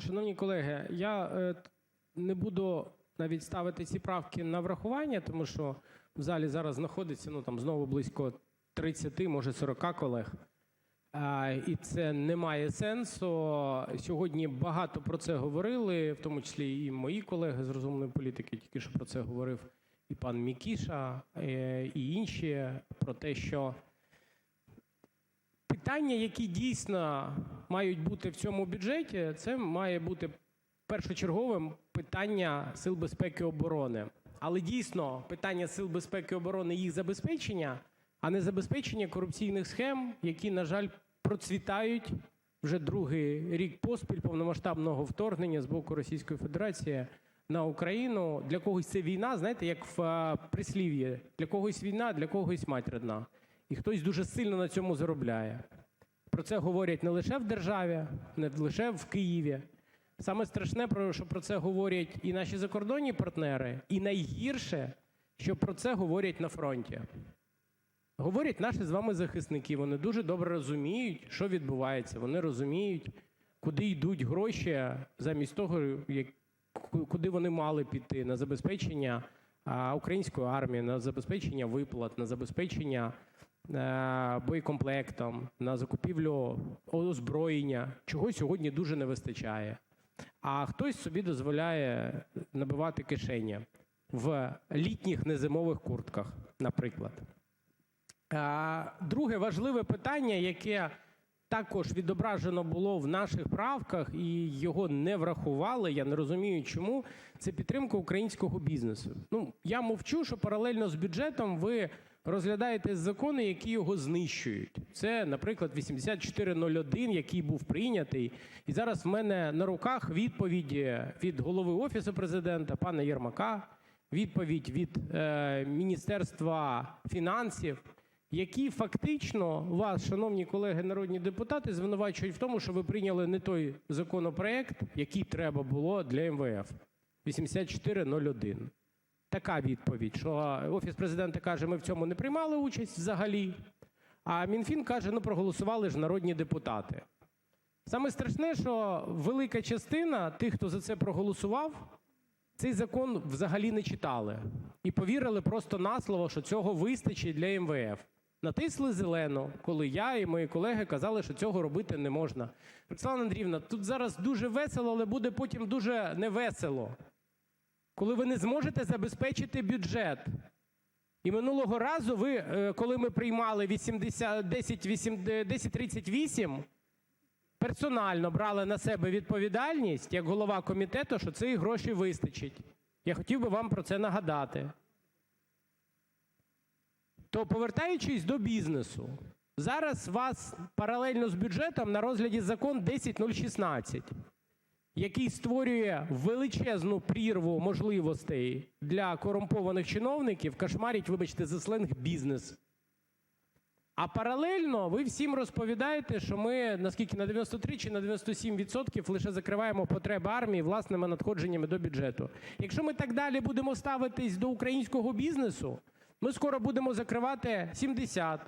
Шановні колеги, я е, не буду навіть ставити ці правки на врахування, тому що в залі зараз знаходиться ну там знову близько 30, може 40 колег. І це не має сенсу. Сьогодні багато про це говорили, в тому числі і мої колеги з розумної політики, тільки що про це говорив і пан Мікіша, е, і інші, про те, що питання, які дійсно мають бути в цьому бюджеті, це має бути першочерговим питання сил безпеки і оборони. Але дійсно питання сил безпеки і оборони, їх забезпечення, а не забезпечення корупційних схем, які, на жаль, процвітають вже другий рік поспіль повномасштабного вторгнення з боку Російської Федерації на Україну. Для когось це війна, знаєте, як в е, прислів'ї, для когось війна, для когось мать рідна. І хтось дуже сильно на цьому заробляє. Про це говорять не лише в державі, не лише в Києві. Саме страшне, про- що про це говорять і наші закордонні партнери, і найгірше, що про це говорять на фронті. Говорять наші з вами захисники. Вони дуже добре розуміють, що відбувається. Вони розуміють, куди йдуть гроші замість того, як, куди вони мали піти на забезпечення української армії, на забезпечення виплат, на забезпечення боєкомплектом, на закупівлю озброєння, чого сьогодні дуже не вистачає. А хтось собі дозволяє набивати кишені в літніх незимових куртках, наприклад. Друге важливе питання, яке також відображено було в наших правках, і його не врахували. Я не розумію, чому. Це підтримка українського бізнесу. Ну я мовчу, що паралельно з бюджетом ви розглядаєте закони, які його знищують. Це, наприклад, 8401, який був прийнятий. І зараз в мене на руках відповіді від голови офісу президента пана Єрмака, відповідь від е, Міністерства фінансів які фактично вас, шановні колеги народні депутати, звинувачують в тому, що ви прийняли не той законопроект, який треба було для МВФ 8401. Така відповідь, що Офіс президента каже, ми в цьому не приймали участь взагалі. А Мінфін каже, ну проголосували ж народні депутати. Саме страшне, що велика частина тих, хто за це проголосував, цей закон взагалі не читали і повірили просто на слово, що цього вистачить для МВФ. Натисли зелену, коли я і мої колеги казали, що цього робити не можна. Роксолана Андріївна, тут зараз дуже весело, але буде потім дуже невесело, коли ви не зможете забезпечити бюджет. І минулого разу ви, е, коли ми приймали 80, 10, 8, 1038, персонально брали на себе відповідальність як голова комітету, що цієї гроші вистачить. Я хотів би вам про це нагадати. То повертаючись до бізнесу, зараз вас паралельно з бюджетом на розгляді закон 10016, який створює величезну прірву можливостей для корумпованих чиновників, кошмарить, вибачте, за сленг бізнес. А паралельно ви всім розповідаєте, що ми наскільки на 93 чи на 97 відсотків лише закриваємо потреби армії власними надходженнями до бюджету. Якщо ми так далі будемо ставитись до українського бізнесу, ми скоро будемо закривати 70,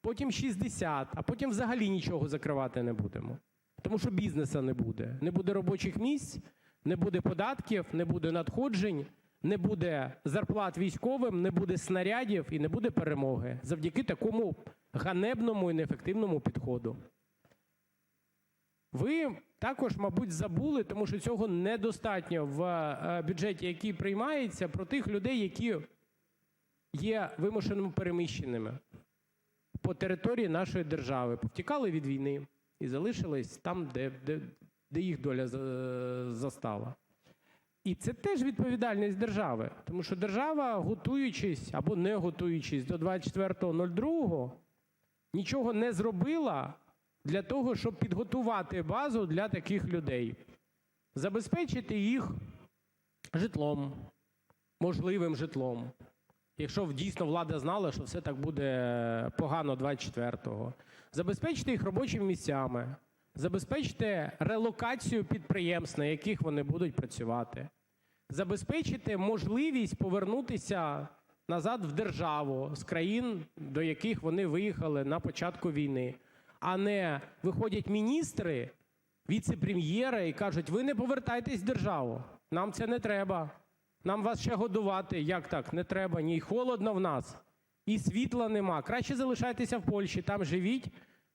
потім 60, а потім взагалі нічого закривати не будемо. Тому що бізнесу не буде. Не буде робочих місць, не буде податків, не буде надходжень, не буде зарплат військовим, не буде снарядів і не буде перемоги завдяки такому ганебному і неефективному підходу. Ви також, мабуть, забули, тому що цього недостатньо в е, бюджеті, який приймається, про тих людей, які є вимушеними переміщеними по території нашої держави, повтікали від війни і залишились там, де, де, де їх доля застала. І це теж відповідальність держави, тому що держава, готуючись або не готуючись до 24.02, нічого не зробила для того, щоб підготувати базу для таких людей, забезпечити їх житлом, можливим житлом. Якщо дійсно влада знала, що все так буде погано 24-го, забезпечити їх робочими місцями, забезпечити релокацію підприємств, на яких вони будуть працювати, забезпечити можливість повернутися назад в державу з країн, до яких вони виїхали на початку війни, а не виходять міністри віце-прем'єра і кажуть: ви не повертайтесь в державу, нам це не треба. Нам вас ще годувати. Як так? Не треба. Ні, холодно в нас, і світла нема. Краще залишайтеся в Польщі, там живіть,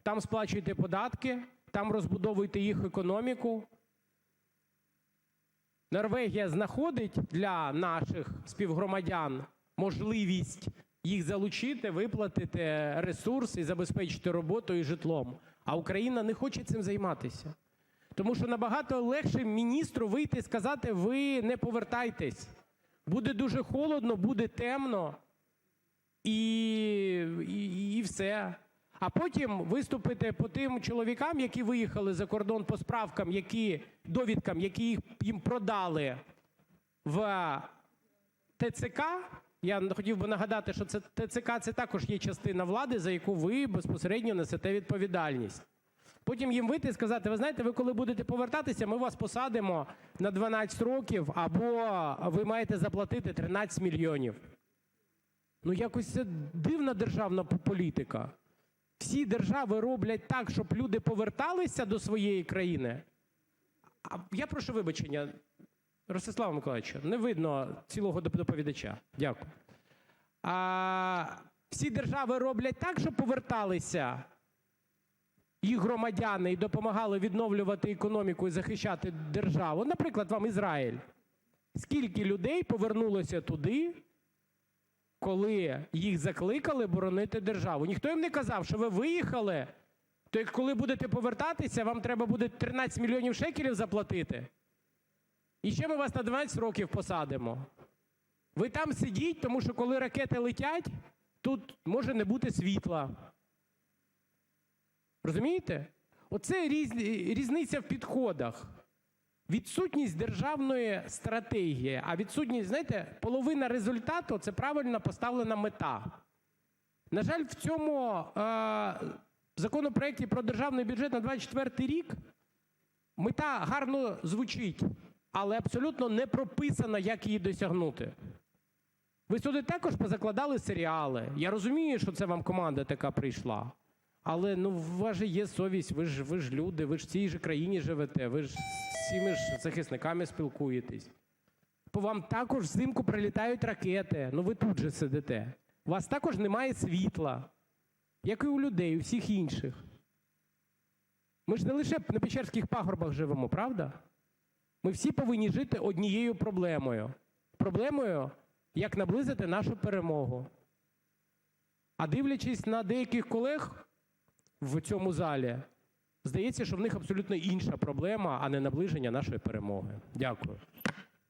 там сплачуйте податки, там розбудовуйте їх економіку. Норвегія знаходить для наших співгромадян можливість їх залучити, виплатити ресурс і забезпечити роботою і житлом. А Україна не хоче цим займатися. Тому що набагато легше міністру вийти і сказати: ви не повертайтесь. Буде дуже холодно, буде темно і, і, і все. А потім виступити по тим чоловікам, які виїхали за кордон по справкам, які довідкам, які їх їм продали в ТЦК. Я хотів би нагадати, що це ТЦК це також є частина влади, за яку ви безпосередньо несете відповідальність. Потім їм вийти і сказати: ви знаєте, ви коли будете повертатися, ми вас посадимо на 12 років, або ви маєте заплатити 13 мільйонів. Ну, якось це дивна державна політика. Всі держави роблять так, щоб люди поверталися до своєї країни. А я прошу вибачення, Ростислава Миколаївича, не видно цілого доповідача. Дякую. А, всі держави роблять так, щоб поверталися їх громадяни і допомагали відновлювати економіку і захищати державу. Наприклад, вам Ізраїль. Скільки людей повернулося туди, коли їх закликали боронити державу? Ніхто їм не казав, що ви виїхали, то як коли будете повертатися, вам треба буде 13 мільйонів шекелів заплатити. І ще ми вас на 12 років посадимо. Ви там сидіть, тому що коли ракети летять, тут може не бути світла. Розумієте? Оце різ... різниця в підходах. Відсутність державної стратегії, а відсутність, знаєте, половина результату це правильно поставлена мета. На жаль, в цьому е, законопроекті про державний бюджет на 24 рік мета гарно звучить, але абсолютно не прописано, як її досягнути. Ви сюди також позакладали серіали. Я розумію, що це вам команда така прийшла. Але ну, у вас же є совість, ви ж, ви ж люди, ви ж в цій же країні живете, ви ж з цими ж захисниками спілкуєтесь. По вам також взимку прилітають ракети, ну ви тут же сидите. У вас також немає світла, як і у людей, у всіх інших. Ми ж не лише на Печерських пагорбах живемо, правда? Ми всі повинні жити однією проблемою. Проблемою, як наблизити нашу перемогу. А дивлячись на деяких колег в цьому залі, здається, що в них абсолютно інша проблема, а не наближення нашої перемоги. Дякую.